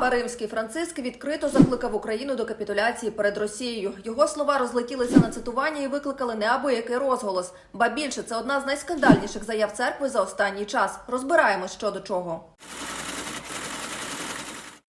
Папа Римський Франциск відкрито закликав Україну до капітуляції перед Росією. Його слова розлетілися на цитування і викликали неабиякий розголос. Ба більше це одна з найскандальніших заяв церкви за останній час. Розбираємось що до чого.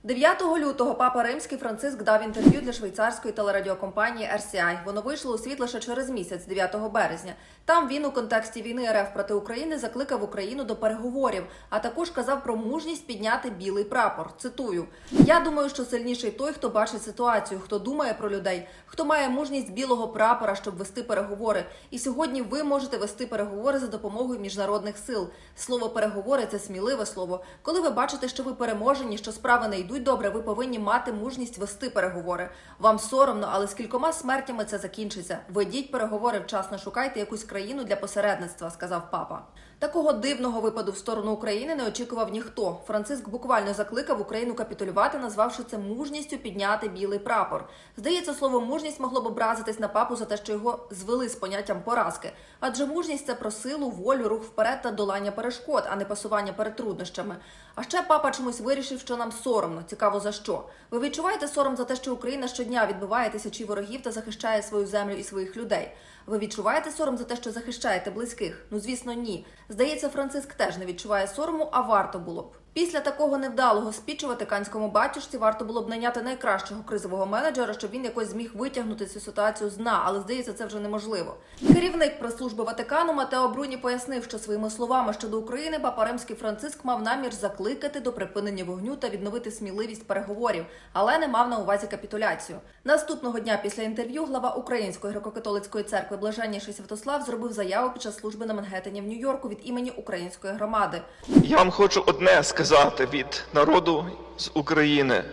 9 лютого папа Римський Франциск дав інтерв'ю для швейцарської телерадіокомпанії RCI. Воно вийшло у світ лише через місяць, 9 березня. Там він у контексті війни РФ проти України закликав Україну до переговорів, а також казав про мужність підняти білий прапор. Цитую: я думаю, що сильніший той, хто бачить ситуацію, хто думає про людей, хто має мужність білого прапора, щоб вести переговори. І сьогодні ви можете вести переговори за допомогою міжнародних сил. Слово переговори це сміливе слово. Коли ви бачите, що ви переможені, що справи не йдуть добре, ви повинні мати мужність вести переговори. Вам соромно, але з кількома смертями це закінчиться. Ведіть переговори вчасно, шукайте якусь країну для посередництва, сказав папа. Такого дивного випаду в сторону України не очікував ніхто. Франциск буквально закликав Україну капітулювати, назвавши це мужністю підняти білий прапор. Здається, слово мужність могло б образитись на папу за те, що його звели з поняттям поразки. Адже мужність це про силу, волю, рух вперед та долання перешкод, а не пасування перед труднощами. А ще папа чомусь вирішив, що нам соромно. Цікаво за що. Ви відчуваєте сором за те, що Україна щодня відбиває тисячі ворогів та захищає свою землю і своїх людей. Ви відчуваєте сором за те, що захищаєте близьких? Ну звісно, ні. Здається, Франциск теж не відчуває сорому, а варто було б. Після такого невдалого спічу ватиканському батюшці варто було б найняти найкращого кризового менеджера, щоб він якось зміг витягнути цю ситуацію з дна, але здається, це вже неможливо. Керівник прес-служби Ватикану Матео Бруні пояснив, що своїми словами щодо України папа Римський Франциск мав намір закликати до припинення вогню та відновити сміливість переговорів, але не мав на увазі капітуляцію. Наступного дня після інтерв'ю глава Української греко-католицької церкви Блаженніший Святослав зробив заяву під час служби на Манхеттені в Нью-Йорку від імені української громади. Я вам хочу одне сказати від народу з України.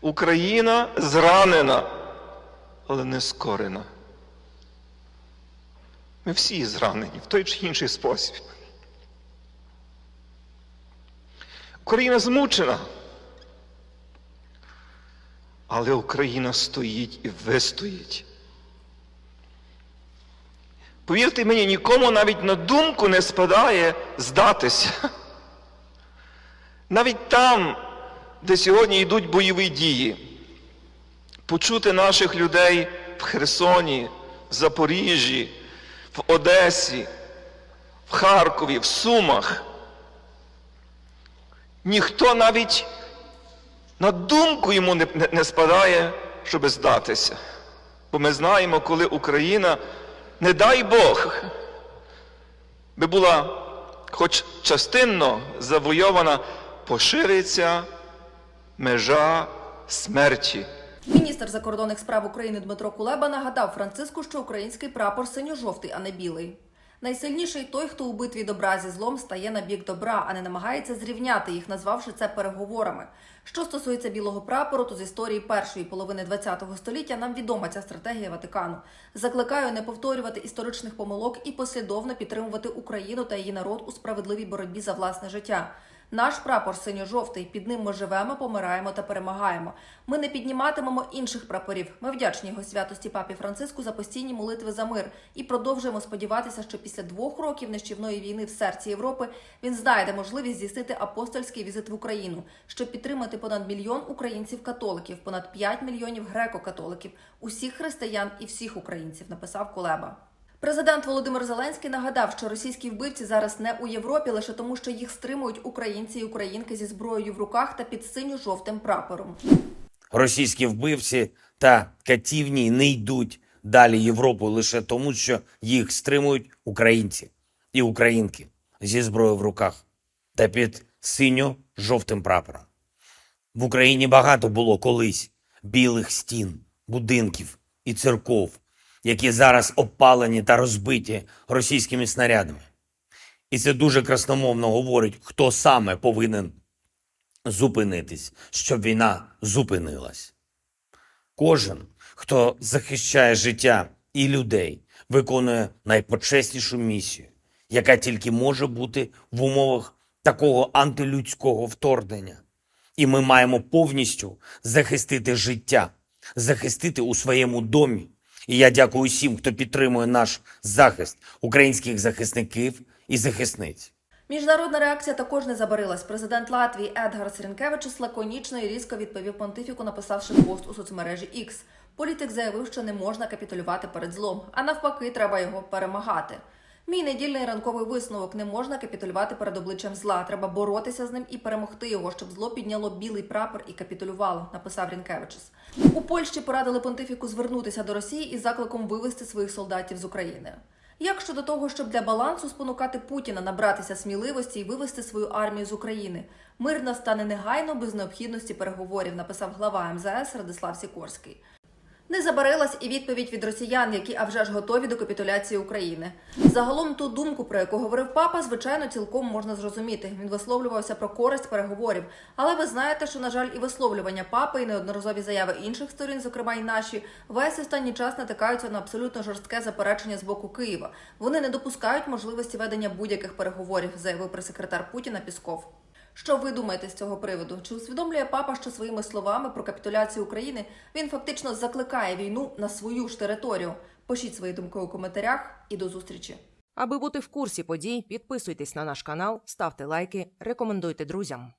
Україна зранена, але не скорена. Ми всі зранені в той чи інший спосіб. Україна змучена. Але Україна стоїть і вистоїть. Повірте мені, нікому навіть на думку не спадає здатися. Навіть там, де сьогодні йдуть бойові дії, почути наших людей в Херсоні, в Запоріжжі, в Одесі, в Харкові, в Сумах. Ніхто навіть на думку йому не, не, не спадає, щоб здатися. Бо ми знаємо, коли Україна, не дай Бог, би була хоч частинно завойована, пошириться межа смерті. Міністр закордонних справ України Дмитро Кулеба нагадав Франциску, що український прапор синьо-жовтий, а не білий. Найсильніший той, хто у битві добра зі злом стає на бік добра, а не намагається зрівняти їх, назвавши це переговорами. Що стосується білого прапору, то з історії першої половини ХХ століття нам відома ця стратегія Ватикану. Закликаю не повторювати історичних помилок і послідовно підтримувати Україну та її народ у справедливій боротьбі за власне життя. Наш прапор синьо-жовтий. Під ним ми живемо, помираємо та перемагаємо. Ми не підніматимемо інших прапорів. Ми вдячні його святості папі Франциску за постійні молитви за мир і продовжуємо сподіватися, що після двох років нищівної війни в серці Європи він знайде можливість здійснити апостольський візит в Україну, щоб підтримати понад мільйон українців-католиків, понад 5 мільйонів греко-католиків, усіх християн і всіх українців. Написав Кулеба. Президент Володимир Зеленський нагадав, що російські вбивці зараз не у Європі лише тому, що їх стримують українці і українки зі зброєю в руках та під синьо-жовтим прапором. Російські вбивці та катівні не йдуть далі Європою лише тому, що їх стримують українці і українки зі зброєю в руках та під синьо-жовтим прапором. В Україні багато було колись білих стін, будинків і церков, які зараз обпалені та розбиті російськими снарядами. І це дуже красномовно говорить, хто саме повинен зупинитись, щоб війна зупинилась. Кожен, хто захищає життя і людей, виконує найпочеснішу місію, яка тільки може бути в умовах такого антилюдського вторгнення. І ми маємо повністю захистити життя, захистити у своєму домі. І я дякую всім, хто підтримує наш захист українських захисників і захисниць. Міжнародна реакція також не забарилась. Президент Латвії Едгар Рінкевичус лаконічно і різко відповів понтифіку, написавши пост у соцмережі X. Політик заявив, що не можна капітулювати перед злом, а навпаки, треба його перемагати. Мій недільний ранковий висновок не можна капітулювати перед обличчям зла. Треба боротися з ним і перемогти його, щоб зло підняло білий прапор і капітулювало, написав Рінкевичус. У Польщі порадили понтифіку звернутися до Росії із закликом вивести своїх солдатів з України. Як щодо того, щоб для балансу спонукати Путіна набратися сміливості і вивести свою армію з України, мир настане негайно без необхідності переговорів, написав глава МЗС Радислав Сікорський. Не забарилась і відповідь від росіян, які а вже ж готові до капітуляції України. Загалом ту думку, про яку говорив папа, звичайно, цілком можна зрозуміти. Він висловлювався про користь переговорів. Але ви знаєте, що на жаль, і висловлювання папи, і неодноразові заяви інших сторін, зокрема і наші, весь останній час натикаються на абсолютно жорстке заперечення з боку Києва. Вони не допускають можливості ведення будь-яких переговорів, заявив прес-секретар Путіна Пісков. Що ви думаєте з цього приводу? Чи усвідомлює папа, що своїми словами про капітуляцію України він фактично закликає війну на свою ж територію? Пишіть свої думки у коментарях і до зустрічі. Аби бути в курсі подій, підписуйтесь на наш канал, ставте лайки, рекомендуйте друзям.